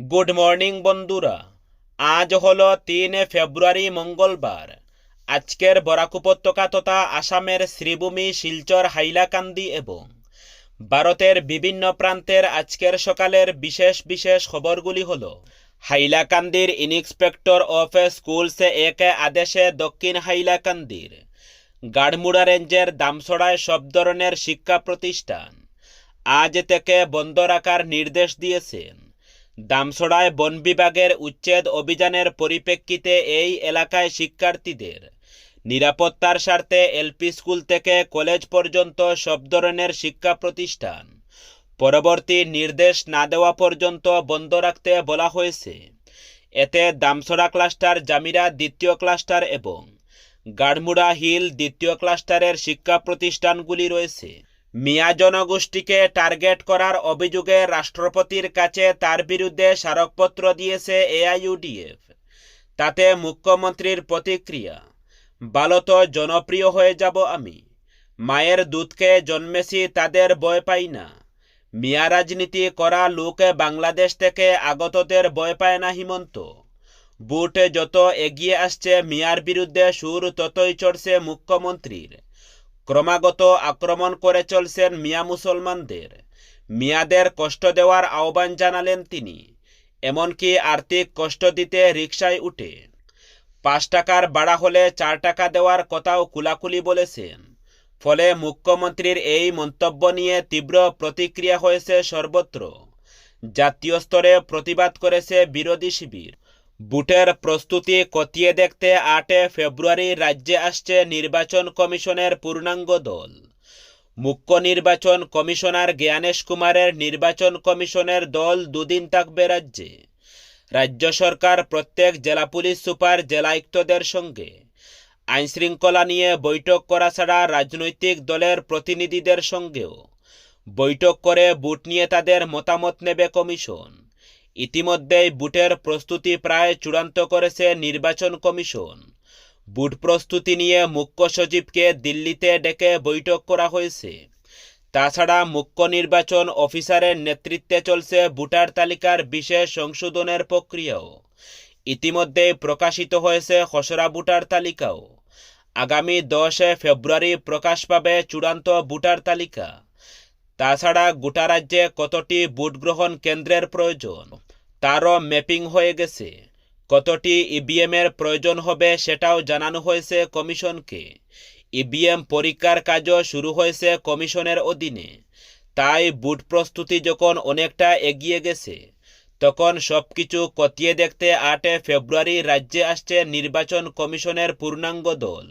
Good morning বন্ধুরা। আজ হলো তিন ফেব্রুয়ারি, মঙ্গলবার। আজকের বরাক উপত্যকা তথা আসামের শ্রীভূমি, শিলচর, হাইলাকান্দি এবং ভারতের বিভিন্ন প্রান্তের আজকের সকালের বিশেষ বিশেষ খবরগুলি হল, হাইলাকান্দির ইন্সপেক্টর অফ স্কুলস এক আদেশে দক্ষিণ হাইলাকান্দির গাড়মুড়া রেঞ্জের দামছড়ায় সব ধরনের শিক্ষা প্রতিষ্ঠান আজ থেকে বন্ধ রাখার নির্দেশ দিয়েছেন। দামছড়ায় বন বিভাগের উচ্ছেদ অভিযানের পরিপ্রেক্ষিতে এই এলাকায় শিক্ষার্থীদের নিরাপত্তার স্বার্থে এলপি স্কুল থেকে কলেজ পর্যন্ত সব ধরনের শিক্ষা প্রতিষ্ঠান। পরবর্তী নির্দেশ না দেওয়া পর্যন্ত বন্ধ রাখতে বলা হয়েছে। এতে দামসড়া ক্লাস্টার জামিরা দ্বিতীয় ক্লাস্টার এবং গাড়মুড়া হিল দ্বিতীয় ক্লাস্টারের শিক্ষা প্রতিষ্ঠানগুলি রয়েছে। মিয়া জনগোষ্ঠীকে টার্গেট করার অভিযোগে রাষ্ট্রপতির কাছে তার বিরুদ্ধে স্মারকপত্র দিয়েছে এআইইউডিএফ। তাতে মুখ্যমন্ত্রীর প্রতিক্রিয়া, বালত জনপ্রিয় হয়ে যাব আমি। মায়ের দুধকে জন্মেছি তাদের ভয় পাই না। মিয়া রাজনীতি করা লোক বাংলাদেশ থেকে আগতদের ভয় পায় না হিমন্ত। বুট যত এগিয়ে আসছে মিয়ার বিরুদ্ধে সুর ততই চড়ছে মুখ্যমন্ত্রীর। ক্রমাগত আক্রমণ করে চলছেন মিয়া মুসলমানদের। মিয়াদের কষ্ট দেওয়ার আহ্বান জানালেন তিনি, এমনকি আর্থিক কষ্ট দিতে রিকশায় উঠে। পাঁচ টাকার বাড়া হলে চার টাকা দেওয়ার কথাও কুলাকুলি বলেছেন। ফলে মুখ্যমন্ত্রীর এই মন্তব্য নিয়ে তীব্র প্রতিক্রিয়া হয়েছে সর্বত্র। জাতীয় স্তরে প্রতিবাদ করেছে বিরোধী শিবির। বুটের প্রস্তুতি খতিয়ে দেখতে আটে ফেব্রুয়ারি রাজ্যে আসছে নির্বাচন কমিশনের পূর্ণাঙ্গ দল। মুখ্য নির্বাচন কমিশনার জ্ঞানেশ কুমারের নির্বাচন কমিশনের দল দুদিন থাকবে রাজ্যে। রাজ্য সরকার প্রত্যেক জেলা পুলিশ সুপার জেলায়ুক্তদের সঙ্গে। আইনশৃঙ্খলা নিয়ে বৈঠক করা ছাড়া রাজনৈতিক দলের প্রতিনিধিদের সঙ্গেও। বৈঠক করে বুট নিয়ে তাদের মতামত নেবে কমিশন। ইতিমধ্যেই বুটের প্রস্তুতি প্রায় চূড়ান্ত করেছে নির্বাচন কমিশন। বুট প্রস্তুতি নিয়ে মুখ্য সচিবকে দিল্লিতে ডেকে বৈঠক করা হয়েছে। তাছাড়া মুখ্য নির্বাচন অফিসারের নেতৃত্বে চলছে ভোটার তালিকার বিশেষ সংশোধনের প্রক্রিয়াও। ইতিমধ্যে প্রকাশিত হয়েছে খসড়া ভোটার তালিকাও। আগামী দশে ফেব্রুয়ারি প্রকাশ পাবে চূড়ান্ত ভোটার তালিকা। তাছাড়া গোটা রাজ্যে কতটি ভোট গ্রহণ কেন্দ্রের প্রয়োজন, তারও ম্যাপিং হয়ে গেছে। কতটি ইভিএমের প্রয়োজন হবে সেটাও জানানো হয়েছে কমিশনকে। ইভিএম পরীক্ষার কাজও শুরু হয়েছে কমিশনের অধীনে। তাই বুট প্রস্তুতি যখন অনেকটা এগিয়ে গেছে, তখন সবকিছু কতিয়ে দেখতে আটে ফেব্রুয়ারি রাজ্যে আসছে নির্বাচন কমিশনের পূর্ণাঙ্গ দল।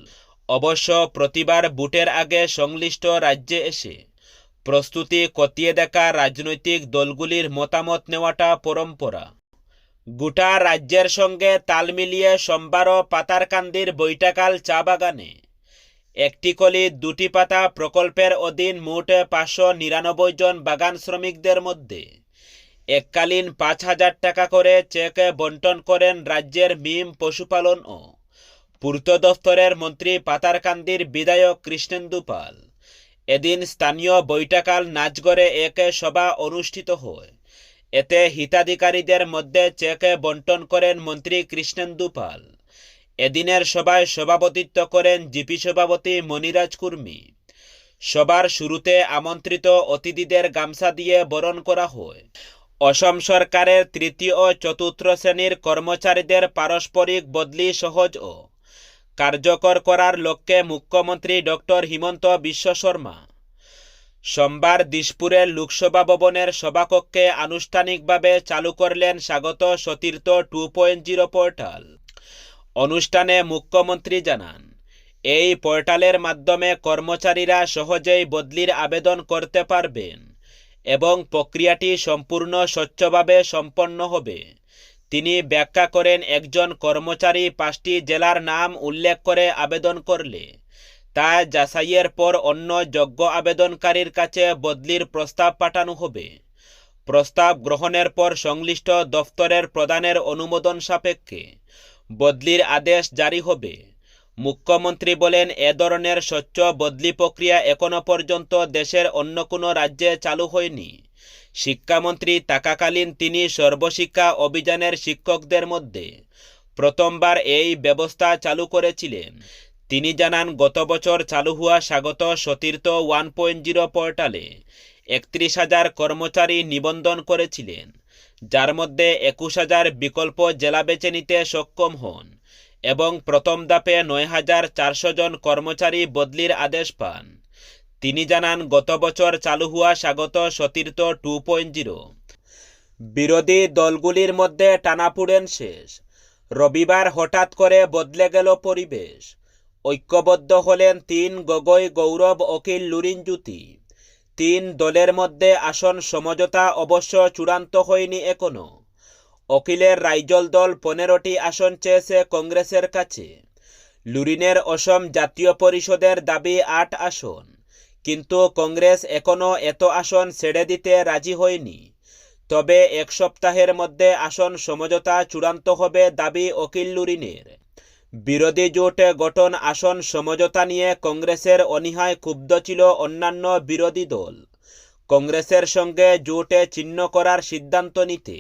অবশ্য প্রতিবার বুটের আগে সংশ্লিষ্ট রাজ্যে এসে প্রস্তুতি খতিয়ে দেখা রাজনৈতিক দলগুলির মতামত নেওয়াটা পরম্পরা। গোটা রাজ্যের সঙ্গে তাল মিলিয়ে সোমবারও পাতারকান্দির বৈটাকাল চা বাগানে। একটি কলি দুটি পাতা প্রকল্পের অধীন মোট পাঁচশো নিরানব্বই জন বাগান শ্রমিকদের মধ্যে। এককালীন পাঁচ হাজার টাকা করে চেক বন্টন করেন রাজ্যের মিম পশুপালন ও পূর্ত দফতরের মন্ত্রী পাতারকান্দির বিধায়ক কৃষ্ণেন্দু পাল। এদিন স্থানীয় বৈঠাকাল নাচগড়ে এক সভা অনুষ্ঠিত হয়। এতে হিতাধিকারীদের মধ্যে চেক বন্টন করেন মন্ত্রী কৃষ্ণেন্দু পাল। এদিনের সভায় সভাপতিত্ব করেন জিপি সভাপতি মনিরাজ কুর্মী। সবার শুরুতে আমন্ত্রিত অতিথিদের গামছা দিয়ে বরণ করা হয়। অসম সরকারের তৃতীয় ও চতুর্থ শ্রেণির কর্মচারীদের পারস্পরিক বদলি সহজ ও কার্যকর করার লক্ষ্যে মুখ্যমন্ত্রী ডক্টর হিমন্ত বিশ্ব শর্মা। সোমবার দিশপুরের লোকসভা ভবনের সভাকক্ষে আনুষ্ঠানিকভাবে চালু করলেন স্বাগত সতীর্থ টু পয়েন্ট জিরো পোর্টাল। অনুষ্ঠানে মুখ্যমন্ত্রী জানান, এই পোর্টালের মাধ্যমে কর্মচারীরা সহজেই বদলির আবেদন করতে পারবেন এবং প্রক্রিয়াটি সম্পূর্ণ স্বচ্ছভাবে সম্পন্ন হবে। তিনি ব্যাখ্যা করেন, একজন কর্মচারী পাঁচটি জেলার নাম উল্লেখ করে আবেদন করলে, তা যাচাইয়ের পর অন্য যোগ্য আবেদনকারীর কাছে বদলির প্রস্তাব পাঠানো হবে। প্রস্তাব গ্রহণের পর সংশ্লিষ্ট দফতরের প্রদানের অনুমোদন সাপেক্ষে বদলির আদেশ জারি হবে। মুখ্যমন্ত্রী বলেন, এ ধরনের স্বচ্ছ বদলি প্রক্রিয়া এখনও পর্যন্ত দেশের অন্য কোনো রাজ্যে চালু হয়নি। শিক্ষামন্ত্রী থাকাকালীন তিনি সর্বশিক্ষা অভিযানের শিক্ষকদের মধ্যে প্রথমবার এই ব্যবস্থা চালু করেছিলেন। তিনি জানান, গত বছর চালু হওয়া স্বাগত সতীর্থ ওয়ান পয়েন্ট জিরো পোর্টালে একত্রিশ হাজার কর্মচারী নিবন্ধন করেছিলেন, যার মধ্যে একুশ হাজার বিকল্প জেলা বেছে নিতে সক্ষম হন এবং প্রথম ধাপে নয় হাজার চারশো জন কর্মচারী বদলির আদেশ পান। তিনি জানান, গত বছর চালু হওয়া স্বাগত সতীর্থ টু পয়েন্ট জিরো। বিরোধী দলগুলির মধ্যে টানাপুড়েন শেষ। রবিবার হঠাৎ করে বদলে গেল পরিবেশ। ঐক্যবদ্ধ হলেন তিন গগৈ গৌরব অখিল লুরিন জ্যোতি। তিন দলের মধ্যে আসন সমঝোতা অবশ্য চূড়ান্ত হয়নি এখনও অখিলের রাইজল দল পনেরোটি আসন চেয়েছে কংগ্রেসের কাছে। লুরিনের অসম জাতীয় পরিষদের দাবি আট আসন। কিন্তু কংগ্রেস এখনও এত আসন ছেড়ে দিতে রাজি হয়নি। তবে এক সপ্তাহের মধ্যে আসন সমঝোতা চূড়ান্ত হবে দাবি অখিল লুরিনের। বিরোধী জোট গঠন আসন সমঝোতা নিয়ে কংগ্রেসের অনীহায় ক্ষুব্ধ ছিল অন্যান্য বিরোধী দল। কংগ্রেসের সঙ্গে জোটে ছিন্ন করার সিদ্ধান্ত নিতে।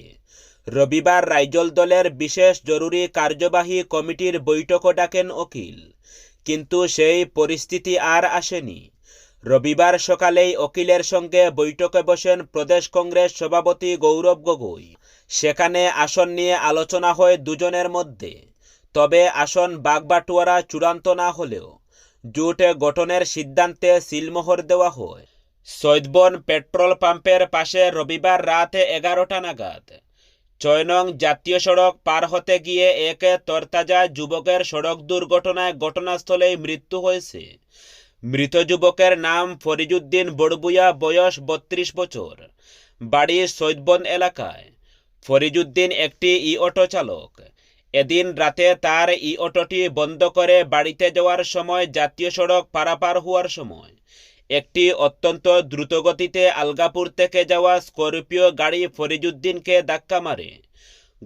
রবিবার রাইজল দলের বিশেষ জরুরি কার্যবাহী কমিটির বৈঠকও ডাকেন অখিল কিন্তু সেই পরিস্থিতি আর আসেনি। রবিবার সকালেই অখিলের সঙ্গে বৈঠকে বসেন প্রদেশ কংগ্রেস সভাপতি গৌরব গগৈ। সেখানে আসন নিয়ে আলোচনা হয় দুজনের মধ্যে। তবে আসন বাগবাটুয়ারা চূড়ান্ত না হলেও জোটে গঠনের সিদ্ধান্তে সিলমোহর দেওয়া হয়। সৈদবন পেট্রোল পাম্পের পাশে রবিবার রাত এগারোটা নাগাদ ছয় নং জাতীয় সড়ক পার হতে গিয়ে এক তরতাজা যুবকের সড়ক দুর্ঘটনায় ঘটনাস্থলেই মৃত্যু হয়েছে। মৃত যুবকের নাম ফরিজুদ্দিন বড়বুয়া, বয়স বত্রিশ বছর। বাড়ি সৈদবন এলাকায়। ফরিজুদ্দিন একটি ই অটো চালক। এদিন রাতে তার ই অটোটি বন্ধ করে বাড়িতে যাওয়ার সময় জাতীয় সড়ক পারাপার হওয়ার সময়। একটি অত্যন্ত দ্রুতগতিতে আলগাপুর থেকে যাওয়া স্করপিও গাড়ি ফরিজুদ্দিনকে ধাক্কা মারে।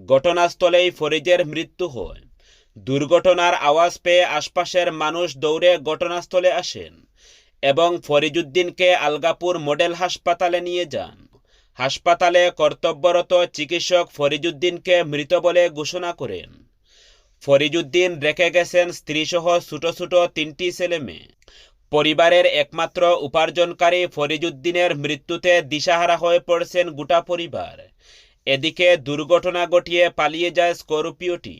ঘটনাস্থলেই ফরিজের মৃত্যু হয়। দুর্ঘটনার আওয়াজ পেয়ে আশপাশের মানুষ দৌড়ে ঘটনাস্থলে আসেন এবং ফরিজুদ্দিনকে আলগাপুর মডেল হাসপাতালে নিয়ে যান। হাসপাতালে কর্তব্যরত চিকিৎসক ফরিজুদ্দিনকে মৃত বলে ঘোষণা করেন। ফরিজুদ্দিন রেখে গেছেন স্ত্রীসহ ছোট ছোট তিনটি ছেলে মেয়ে। পরিবারের একমাত্র উপার্জনকারী ফরিজুদ্দিনের মৃত্যুতে দিশাহারা হয়ে পড়ছেন গোটা পরিবার। এদিকে দুর্ঘটনা ঘটিয়ে পালিয়ে যায় স্করপিওটি।